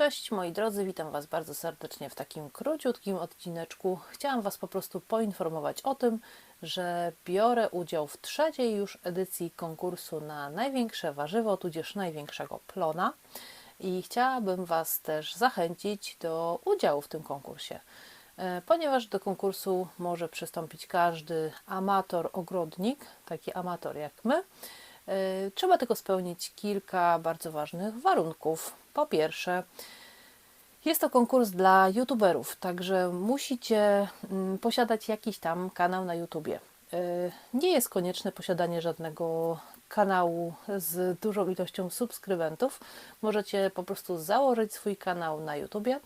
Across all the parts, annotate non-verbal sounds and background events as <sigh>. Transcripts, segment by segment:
Cześć moi drodzy, witam Was bardzo serdecznie w takim króciutkim odcineczku. Chciałam Was po prostu poinformować o tym, że biorę udział w trzeciej już edycji konkursu na największe warzywo, tudzież największego plona. I chciałabym Was też zachęcić do udziału w tym konkursie, e, ponieważ do konkursu może przystąpić każdy amator, ogrodnik, taki amator jak my. E, Trzeba tylko spełnić kilka bardzo ważnych warunków. Po pierwsze, jest to konkurs dla youtuberów, także musicie mm, posiadać jakiś tam kanał na YouTubie. E, Nie jest konieczne posiadanie żadnego kanału z dużą ilością subskrybentów. Możecie po prostu założyć swój kanał na YouTubie,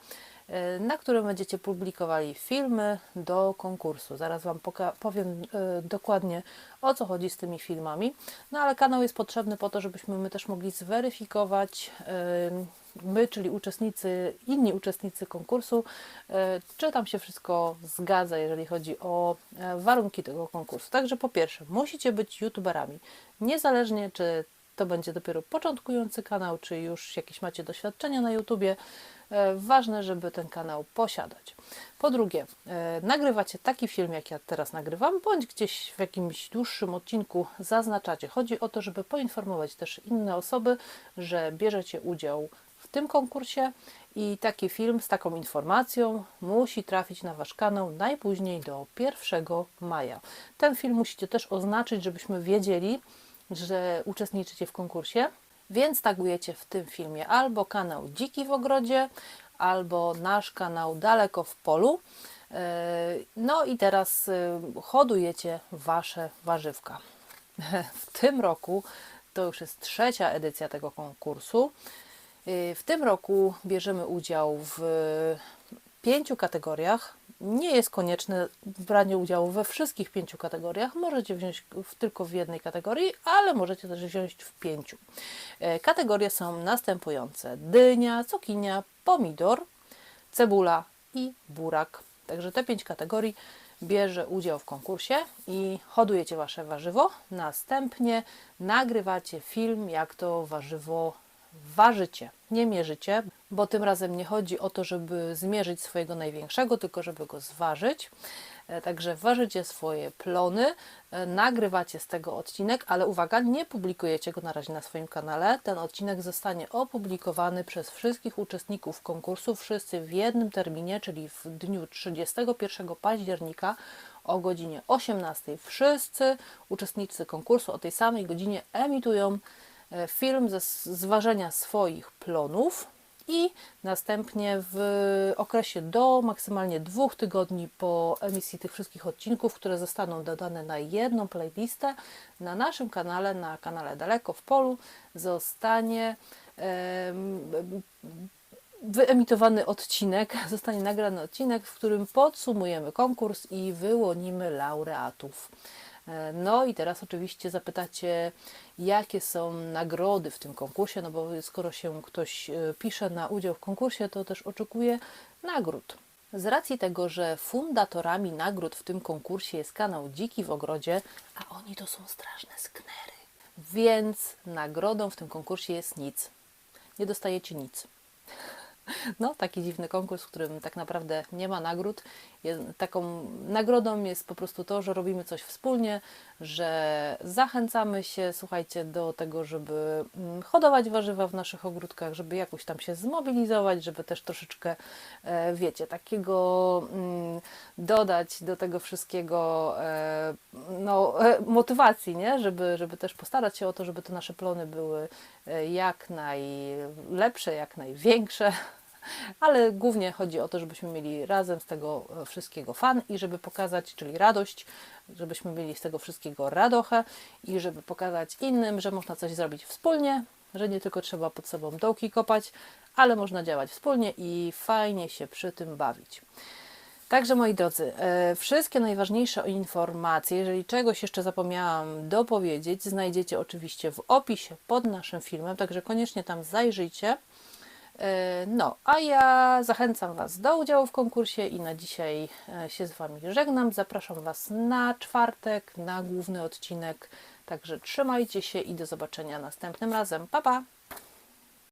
na którym będziecie publikowali filmy do konkursu. Zaraz Wam powiem e, dokładnie o co chodzi z tymi filmami. No ale kanał jest potrzebny po to, żebyśmy my też mogli zweryfikować e, my, czyli uczestnicy, inni uczestnicy konkursu, e, czy tam się wszystko zgadza, jeżeli chodzi o e, warunki tego konkursu. Także po pierwsze, musicie być youtuberami, niezależnie czy to będzie dopiero początkujący kanał, czy już jakieś macie doświadczenia na YouTubie. E, Ważne, żeby ten kanał posiadać. Po drugie, e, nagrywacie taki film, jak ja teraz nagrywam, bądź gdzieś w jakimś dłuższym odcinku zaznaczacie. Chodzi o to, żeby poinformować też inne osoby, że bierzecie udział w tym konkursie i taki film z taką informacją musi trafić na Wasz kanał najpóźniej do 1 maja. Ten film musicie też oznaczyć, żebyśmy wiedzieli, że uczestniczycie w konkursie, więc tagujecie w tym filmie albo kanał Dziki w Ogrodzie, albo nasz kanał Daleko w Polu. Yy, No i teraz yy, hodujecie Wasze warzywka. <laughs> W tym roku to już jest trzecia edycja tego konkursu. Yy, W tym roku bierzemy udział w pięciu kategoriach. Nie jest konieczne branie udziału we wszystkich pięciu kategoriach. Możecie wziąć w, tylko w jednej kategorii, ale możecie też wziąć w pięciu. E, Kategorie są następujące: dynia, cukinia, pomidor, cebula i burak. Także te pięć kategorii bierze udział w konkursie i hodujecie wasze warzywo. Następnie nagrywacie film, jak to warzywo ważycie, nie mierzycie, bo tym razem nie chodzi o to, żeby zmierzyć swojego największego, tylko żeby go zważyć. E, Także ważycie swoje plony, e, nagrywacie z tego odcinek, ale uwaga, nie publikujecie go na razie na swoim kanale. Ten odcinek zostanie opublikowany przez wszystkich uczestników konkursu, wszyscy w jednym terminie, czyli w dniu 31 października o godzinie 18. Wszyscy uczestnicy konkursu o tej samej godzinie emitują e, film ze zważenia swoich plonów i następnie w okresie do maksymalnie dwóch tygodni po emisji tych wszystkich odcinków, które zostaną dodane na jedną playlistę, na naszym kanale, na kanale Daleko w Polu, zostanie em, wyemitowany odcinek, <laughs> zostanie nagrany odcinek, w którym podsumujemy konkurs i wyłonimy laureatów. No i teraz oczywiście zapytacie, jakie są nagrody w tym konkursie, no bo skoro się ktoś e, pisze na udział w konkursie, to też oczekuje nagród. Z racji tego, że fundatorami nagród w tym konkursie jest kanał Dziki w Ogrodzie, a oni to są straszne sknery, więc nagrodą w tym konkursie jest nic. Nie dostajecie nic. No, taki dziwny konkurs, w którym tak naprawdę nie ma nagród. Taką nagrodą jest po prostu to, że robimy coś wspólnie, że zachęcamy się, słuchajcie, do tego, żeby mm, hodować warzywa w naszych ogródkach, żeby jakoś tam się zmobilizować, żeby też troszeczkę, e, wiecie, takiego mm, dodać do tego wszystkiego e, no, e, motywacji, nie? Żeby, żeby też postarać się o to, żeby te nasze plony były jak najlepsze, jak największe. Ale głównie chodzi o to, żebyśmy mieli razem z tego e, wszystkiego fan i żeby pokazać, czyli radość, żebyśmy mieli z tego wszystkiego radochę i żeby pokazać innym, że można coś zrobić wspólnie, że nie tylko trzeba pod sobą dołki kopać, ale można działać wspólnie i fajnie się przy tym bawić. Także moi drodzy, e, wszystkie najważniejsze informacje, jeżeli czegoś jeszcze zapomniałam dopowiedzieć, znajdziecie oczywiście w opisie pod naszym filmem, także koniecznie tam zajrzyjcie. E, No, a ja zachęcam Was do udziału w konkursie i na dzisiaj e, się z Wami żegnam. Zapraszam Was na czwartek, na główny odcinek. Także trzymajcie się i do zobaczenia następnym razem. Pa, pa!